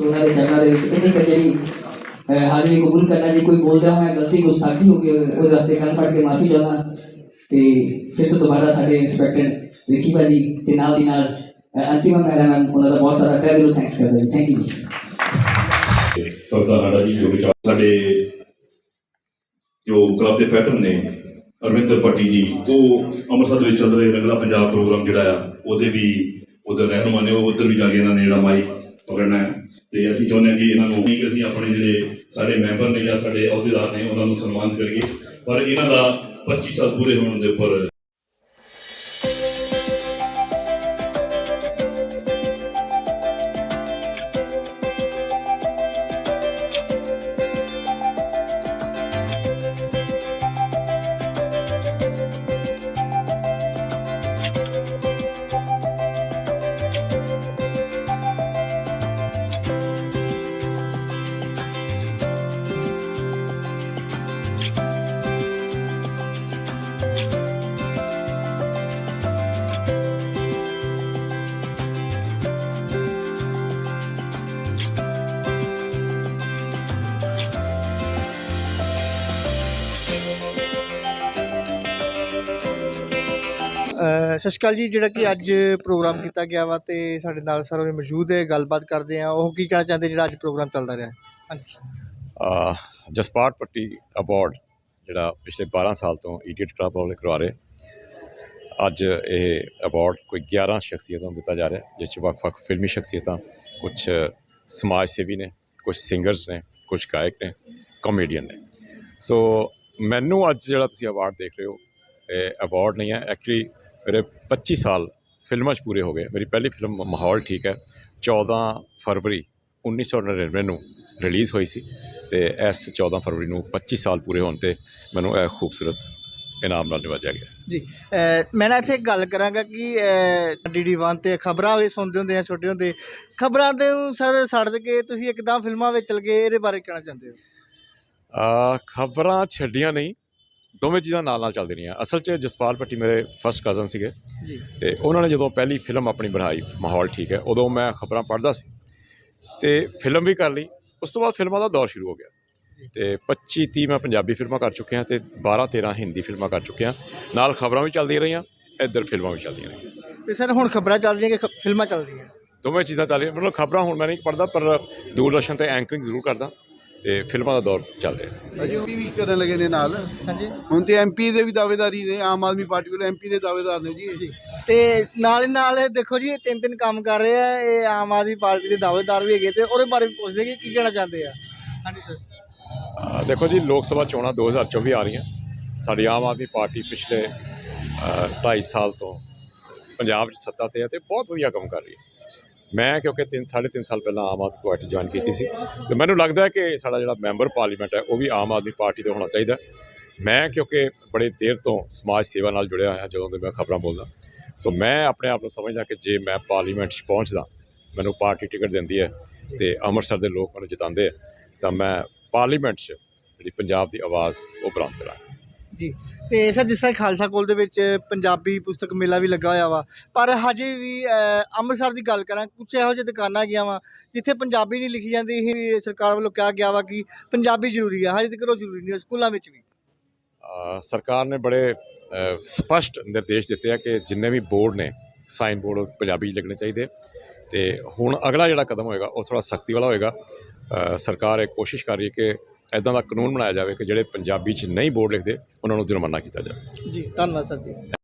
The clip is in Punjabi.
ਉਹਨਾਂ ਦੇ ਚਰਨਾਂ ਦੇ ਵਿੱਚ ਇਹਨੀ ਜਿਹੜੀ ਹਾਜ਼ਰੀ ਕਬੂਲ ਕਰਨਾ ਜੀ ਕੋਈ ਬੋਲਦਾ ਹੋਇਆ ਗਲਤੀ ਗੁਸਤਾਖੀ ਹੋ ਗਈ ਉਹਦੇ ਵਾਸਤੇ ਕੰਨ ਫੜ ਕੇ ਮਾਫੀ ਚਾਹੁੰਦਾ ਤੇ ਫਿਰ ਤੋਂ ਦੁਬਾਰਾ ਸਾਡੇ ਇੰਸਪੈਕਟਰ ਵਿੱਕੀ ਭਾਜੀ ਤੇ ਨਾਲ ਦੀ ਨਾਲ ਅਹ, ਅੰਤਿਮ ਮੈਰਾਮਨ ਉਹਨਾਂ ਦਾ ਬਹੁਤ ਸਾਰਾ ਤਹਿ ਦਿਲੋਂ ਥੈਂਕਸ ਕਰਦਾ ਜੀ। ਥੈਂਕ ਯੂ ਸਰਦਾਰ ਸਾਡਾ ਜੀ ਜੋ ਵਿਚਾਰ ਸਾਡੇ ਜੋ ਕਲੱਬ ਦੇ ਪੈਟਰਨ ਨੇ ਅਰਵਿੰਦਰ ਪੱਟੀ ਜੀ ਉਹ ਅੰਮ੍ਰਿਤਸਰ ਵਿੱਚ ਚੱਲ ਰਹੇ ਰੰਗਲਾ ਪੰਜਾਬ ਪ੍ਰੋਗਰਾਮ ਜਿਹੜਾ ਆ ਉਹਦੇ ਵੀ ਉਹਦੇ ਰਹਿਨੁਮਾ ਨੇ ਉਹ ਉੱਧਰ ਵੀ ਜਾ ਕੇ ਇਹਨਾਂ ਨੇ ਜਿਹੜਾ ਮਾਈਕ ਪਕੜਨਾ ਹੈ ਤੇ ਅਸੀਂ ਚਾਹੁੰਦੇ ਹਾਂ ਕਿ ਇਹਨਾਂ ਨੂੰ ਕਿ ਅਸੀਂ ਆਪਣੇ ਜਿਹੜੇ ਸਾਡੇ ਮੈਂਬਰ ਨੇ ਜਾਂ ਸਾਡੇ ਅਹੁਦੇਦਾਰ ਨੇ ਉਹਨਾਂ ਨੂੰ ਸਨਮਾਨਿਤ ਕਰੀਏ। ਪਰ ਇਹਨਾਂ ਦਾ 25 ਸਾਲ ਪੂਰੇ ਹੋਣ ਦੇ ਉੱਪਰ ਸਤਿ ਸ਼੍ਰੀ ਅਕਾਲ ਜੀ, ਜਿਹੜਾ ਕਿ ਅੱਜ ਪ੍ਰੋਗਰਾਮ ਕੀਤਾ ਗਿਆ ਵਾ ਤੇ ਸਾਡੇ ਨਾਲ ਸਰ ਉਹਨੇ ਮੌਜੂਦ ਹੈ, ਗੱਲਬਾਤ ਕਰਦੇ ਆ ਉਹ ਕੀ ਕਹਿਣਾ ਚਾਹੁੰਦੇ ਜਿਹੜਾ ਅੱਜ ਪ੍ਰੋਗਰਾਮ ਚੱਲਦਾ ਰਿਹਾ? ਹਾਂਜੀ। ਅਹ ਜਸਪਾਟ ਪੱਟੀ ਅਵਾਰਡ ਜਿਹੜਾ ਪਿਛਲੇ 12 ਸਾਲ ਤੋਂ ਇਡੀਅਟ ਕਲੱਬ ਵਾਲੇ ਕਰਵਾ ਰਹੇ। ਅੱਜ ਇਹ ਅਵਾਰਡ ਕੋਈ 11 ਸ਼ਖਸੀਅਤਾਂ ਨੂੰ ਦਿੱਤਾ ਜਾ ਰਿਹਾ, ਜਿਸ 'ਚ ਵੱਖ-ਵੱਖ ਫਿਲਮੀ ਸ਼ਖਸੀਅਤਾਂ ਕੁਝ ਸਮਾਜ ਸੇਵੀ ਨੇ ਕੁਝ ਸਿੰਗਰਸ ਨੇ ਕੁਝ ਗਾਇਕ ਨੇ ਕਾਮੇਡੀਅਨ ਨੇ। ਸੋ ਮੈਨੂੰ ਅੱਜ ਜਿਹੜਾ ਤੁਸੀਂ ਅਵਾਰਡ ਦੇਖ ਰਹੇ ਹੋ, ਇਹ ਅਵਾਰਡ ਨਹੀਂ ਹੈ ਐਕਚੁਅਲੀ ਮੇਰੇ 25 ਸਾਲ ਫਿਲਮਾਂ 'ਚ ਪੂਰੇ ਹੋ ਗਏ। ਮੇਰੀ ਪਹਿਲੀ ਫਿਲਮ ਮਾਹੌਲ ਠੀਕ ਹੈ। 14 ਫਰਵਰੀ 1999 ਨੂੰ ਰਿਲੀਜ਼ ਹੋਈ ਸੀ ਤੇ ਇਸ 14 ਫਰਵਰੀ ਨੂੰ 25 ਸਾਲ ਪੂਰੇ ਹੋਣ ਤੇ ਮੈਨੂੰ ਇਹ ਖੂਬਸੂਰਤ ਇਨਾਮ ਨਾਲ ਨਿਵਾਜਿਆ ਗਿਆ। ਜੀ ਮੈਂ ਨਾ ਇੱਥੇ ਗੱਲ ਕਰਾਂਗਾ ਕਿ ਡੀਡੀ 1 ਤੇ ਖਬਰਾਂ ਵੀ ਸੁਣਦੇ ਹੁੰਦੇ ਆ ਛੋਟੇ ਹੁੰਦੇ ਖਬਰਾਂ ਤੇ ਸਰ ਛੱਡ ਕੇ ਤੁਸੀਂ ਇੱਕਦਮ ਫਿਲਮਾਂ ਵਿੱਚ ਚਲ ਗਏ ਇਹਦੇ ਬਾਰੇ ਕਹਿਣਾ ਚਾਹੁੰਦੇ ਹੋ? ਆ ਖਬਰਾਂ ਛੱਡੀਆਂ ਨਹੀਂ। ਦੋਵੇਂ ਚੀਜ਼ਾਂ ਨਾਲ ਨਾਲ ਚੱਲਦੀ ਰਹੀਆਂ। ਅਸਲ 'ਚ ਜਸਪਾਲ ਭੱਟੀ ਮੇਰੇ ਫਸਟ ਕਜ਼ਨ ਸੀਗੇ। ਜੀ। ਤੇ ਉਹਨਾਂ ਨੇ ਜਦੋਂ ਪਹਿਲੀ ਫਿਲਮ ਆਪਣੀ ਬਣਾਈ ਮਾਹੌਲ ਠੀਕ ਹੈ ਉਦੋਂ ਮੈਂ ਖਬਰਾਂ ਪੜ੍ਹਦਾ ਸੀ। ਤੇ ਫਿਲਮ ਵੀ ਕਰ ਲਈ। ਉਸ ਤੋਂ ਬਾਅਦ ਫਿਲਮਾਂ ਦਾ ਦੌਰ ਸ਼ੁਰੂ ਹੋ ਗਿਆ। ਤੇ 25 30 ਮੈਂ ਪੰਜਾਬੀ ਫਿਲਮਾਂ ਕਰ ਚੁੱਕਿਆ ਤੇ 12 13 ਹਿੰਦੀ ਫਿਲਮਾਂ ਕਰ ਚੁੱਕਿਆ ਨਾਲ ਖਬਰਾਂ ਵੀ ਚੱਲਦੀਆਂ ਰਹੀਆਂ ਇੱਧਰ ਫਿਲਮਾਂ ਵੀ ਚੱਲਦੀਆਂ ਰਹੀਆਂ। ਤੇ ਸਰ ਹੁਣ ਖਬਰਾਂ ਚੱਲ ਰਹੀਆਂ ਕਿ ਫਿਲਮਾਂ ਚੱਲ ਰਹੀਆਂ? ਦੋਵੇਂ ਚੀਜ਼ਾਂ ਚੱਲ ਰਹੀਆਂ। ਮਤਲਬ ਖਬਰਾਂ ਹੁਣ ਮੈਂ ਨਹੀਂ ਪੜ੍ਹਦਾ ਪਰ ਦੂਰਦਰਸ਼ਨ ਤੇ ਐਂਕਰਿੰਗ ਜ਼ਰੂਰ ਕਰਦਾ। ਤੇ ਫਿਲਮਾਂ ਦਾ ਦੌਰ ਚੱਲ ਰਿਹਾ। ਅਜੇ ਵੀ ਕਰਨ ਲੱਗੇ ਨੇ ਨਾਲ। ਹਾਂਜੀ। ਹੁਣ ਤੇ ਐਮਪੀ ਦੇ ਵੀ ਦਾਅਵੇਦਾਰੀ ਨੇ ਆਮ ਆਦਮੀ ਪਾਰਟੀ ਕੋਲ ਐਮਪੀ ਦੇ ਦਾਅਵੇਦਾਰ ਨੇ ਜੀ ਤੇ ਨਾਲ ਹੀ ਨਾਲ ਇਹ ਦੇਖੋ ਜੀ ਇਹ ਤਿੰਨ ਤਿੰਨ ਕੰਮ ਕਰ ਰਹੇ ਆ ਇਹ ਆਮ ਆਦਮੀ ਪਾਰਟੀ ਦੇ ਦਾਅਵੇਦਾਰ ਵੀ ਹੈਗੇ ਤੇ ਉਹਦੇ ਬਾਰੇ ਵੀ ਪੁੱਛਦੇ ਕਿ ਕੀ ਕਹਿਣਾ ਚਾਹੁੰਦੇ ਆ। ਹਾਂਜੀ ਸਰ। ਅ, ਦੇਖੋ ਜੀ ਲੋਕ ਸਭਾ ਚੋਣਾਂ 2024 ਆ ਰਹੀਆਂ। ਸਾਡੀ ਆਮ ਆਦਮੀ ਪਾਰਟੀ ਪਿਛਲੇ 2.5 ਸਾਲ ਤੋਂ ਪੰਜਾਬ 'ਚ ਸੱਤਾ ਤੇ ਹੈ ਤੇ ਬਹੁਤ ਵਧੀਆ ਕੰਮ ਕਰ ਰਹੀ ਹੈ। ਮੈਂ ਕਿਉਂਕਿ 3 3.5 ਸਾਲ ਪਹਿਲਾਂ ਆਮ ਆਦਮੀ ਪਾਰਟੀ ਜੁਆਇਨ ਕੀਤੀ ਸੀ ਤੇ ਮੈਨੂੰ ਲੱਗਦਾ ਕਿ ਸਾਡਾ ਜਿਹੜਾ ਮੈਂਬਰ ਪਾਰਲੀਮੈਂਟ ਹੈ, ਉਹ ਵੀ ਆਮ ਆਦਮੀ ਪਾਰਟੀ ਦਾ ਹੋਣਾ ਚਾਹੀਦਾ ਮੈਂ ਕਿਉਂਕਿ ਬੜੇ ਦੇਰ ਤੋਂ ਸਮਾਜ ਸੇਵਾ ਨਾਲ ਜੁੜਿਆ ਹੋਇਆ, ਜਦੋਂ ਦੇ ਮੈਂ ਖਬਰਾਂ ਬੋਲਦਾ। ਸੋ ਮੈਂ ਆਪਣੇ ਆਪ ਨੂੰ ਸਮਝਦਾ ਕਿ ਜੇ ਮੈਂ ਪਾਰਲੀਮੈਂਟ 'ਚ ਪਹੁੰਚਦਾ, ਮੈਨੂੰ ਪਾਰਟੀ ਟਿਕਟ ਦਿੰਦੀ ਹੈ ਤੇ ਅੰਮ੍ਰਿਤਸਰ ਦੇ ਲੋਕ ਮੈਨੂੰ ਜਿਤਾਉਂਦੇ ਆ ਤਾਂ ਮੈਂ ਪਾਰਲੀਮੈਂਟ 'ਚ ਜਿਹੜੀ ਪੰਜਾਬ ਦੀ ਆਵਾਜ਼, ਉਹ ਬੁਲੰਦ ਕਰਾਂ ਜੀ। ਤੇ ਸਰ ਜਿਸ ਤਰ੍ਹਾਂ ਖਾਲਸਾ ਕੋਲ ਦੇ ਵਿੱਚ ਪੰਜਾਬੀ ਪੁਸਤਕ ਮੇਲਾ ਵੀ ਲੱਗਾ ਹੋਇਆ ਵਾ ਪਰ ਹਜੇ ਵੀ ਅਹ, ਅੰਮ੍ਰਿਤਸਰ ਦੀ ਗੱਲ ਕਰਾਂ ਕੁਛ ਇਹੋ ਜਿਹੇ ਦੁਕਾਨਾਂ ਗਿਆ ਵਾ ਜਿੱਥੇ ਪੰਜਾਬੀ ਨਹੀਂ ਲਿਖੀ ਜਾਂਦੀ ਇਹ ਸਰਕਾਰ ਵੱਲੋਂ ਕਿਹਾ ਗਿਆ ਵਾ ਕਿ ਪੰਜਾਬੀ ਜ਼ਰੂਰੀ ਆ ਹਜੇ ਤੱਕ ਉਹ ਜ਼ਰੂਰੀ ਨਹੀਂ ਹੈ ਸਕੂਲਾਂ ਵਿੱਚ ਵੀ। ਅ, ਸਰਕਾਰ ਨੇ ਬੜੇ ਅ, ਸਪਸ਼ਟ ਨਿਰਦੇਸ਼ ਦਿੱਤੇ ਆ ਕਿ ਜਿੰਨੇ ਵੀ ਬੋਰਡ ਨੇ ਸਾਈਨ ਬੋਰਡ ਪੰਜਾਬੀ 'ਚ ਲੱਗਣੇ ਚਾਹੀਦੇ ਤੇ ਹੁਣ ਅਗਲਾ ਜਿਹੜਾ ਕਦਮ ਹੋਏਗਾ ਉਹ ਥੋੜਾ ਸਖਤੀ ਵਾਲਾ ਹੋਏਗਾ। ਅ, ਸਰਕਾਰ ਇਹ ਕੋਸ਼ਿਸ਼ ਕਰ ਰਹੀ ਹੈ ਕਿ ਐਦਾਂ ਦਾ ਕਾਨੂੰਨ ਬਣਾਇਆ ਜਾਵੇ ਕਿ ਜਿਹੜੇ ਪੰਜਾਬੀ 'ਚ ਨਹੀਂ ਬੋਰਡ ਲਿਖਦੇ, ਉਹਨਾਂ ਨੂੰ ਜੁਰਮਾਨਾ ਕੀਤਾ ਜਾਵੇ। ਜੀ, ਧੰਨਵਾਦ ਸਰ ਜੀ।